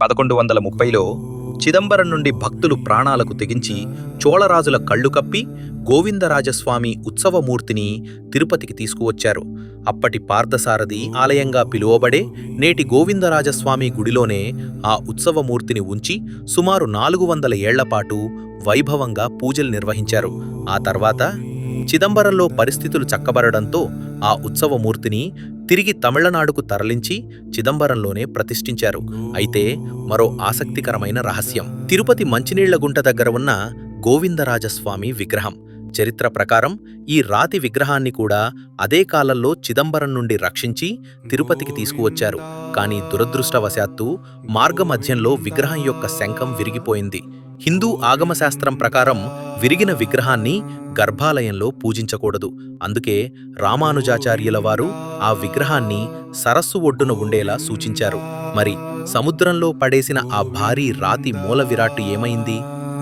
పదకొండు వందల ముప్పైలో చిదంబరం నుండి భక్తులు ప్రాణాలకు తెగించి చోళరాజుల కళ్ళు కప్పి గోవిందరాజస్వామి ఉత్సవమూర్తిని తిరుపతికి తీసుకువచ్చారు. అప్పటి పార్థసారథి ఆలయంగా పిలువబడే నేటి గోవిందరాజస్వామి గుడిలోనే ఆ ఉత్సవమూర్తిని ఉంచి సుమారు నాలుగు వందల ఏళ్ళపాటు వైభవంగా పూజలు నిర్వహించారు. ఆ తర్వాత చిదంబరంలో పరిస్థితులు చక్కబరడంతో ఆ ఉత్సవమూర్తిని తిరిగి తమిళనాడుకు తరలించి చిదంబరంలోనే ప్రతిష్ఠించారు. అయితే మరో ఆసక్తికరమైన రహస్యం. తిరుపతి మంచినీళ్ళ గుంట దగ్గర ఉన్న గోవిందరాజస్వామి విగ్రహం. చరిత్ర ప్రకారం ఈ రాతి విగ్రహాన్ని కూడా అదే కాలంలో చిదంబరం నుండి రక్షించి తిరుపతికి తీసుకువచ్చారు. కానీ దురదృష్టవశాత్తు మార్గమధ్యంలో విగ్రహం యొక్క శంఖం విరిగిపోయింది. హిందూ ఆగమశాస్త్రం ప్రకారం విరిగిన విగ్రహాన్ని గర్భాలయంలో పూజించకూడదు. అందుకే రామానుజాచార్యుల వారు ఆ విగ్రహాన్ని సరస్సు ఒడ్డున ఉండేలా సూచించారు. మరి సముద్రంలో పడేసిన ఆ భారీ రాతి మూల విరాట్టు ఏమైంది?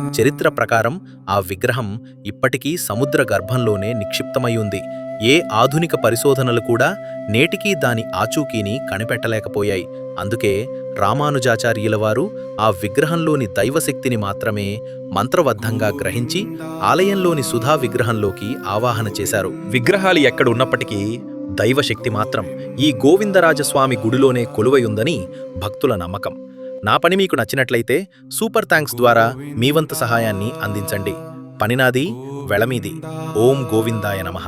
చరిత్ర ప్రకారం ఆ విగ్రహం ఇప్పటికీ సముద్ర గర్భంలోనే నిక్షిప్తమై ఉంది ఏ ఆధునిక పరిశోధనలు కూడా నేటికీ దాని ఆచూకీని కనిపెట్టలేకపోయాయి. అందుకే రామానుజాచార్యుల వారు ఆ విగ్రహంలోని దైవశక్తిని మాత్రమే మంత్రబద్ధంగా గ్రహించి ఆలయంలోని సుధా విగ్రహంలోకి ఆవాహన చేశారు. విగ్రహాలు ఎక్కడ ఉన్నప్పటికీ దైవశక్తి మాత్రం ఈ గోవిందరాజస్వామి గుడిలోనే కొలువై ఉందని భక్తుల నమ్మకం. నా పని మీకు నచ్చినట్లయితే సూపర్ థ్యాంక్స్ ద్వారా మీ వంతు సహాయాన్ని అందించండి. పనినాది వెళమీది ఓం గోవిందాయ నమః.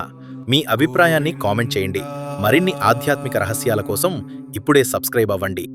మీ అభిప్రాయాన్ని కామెంట్ చేయండి. మరిన్ని ఆధ్యాత్మిక రహస్యాల కోసం ఇప్పుడే సబ్స్క్రైబ్ అవ్వండి.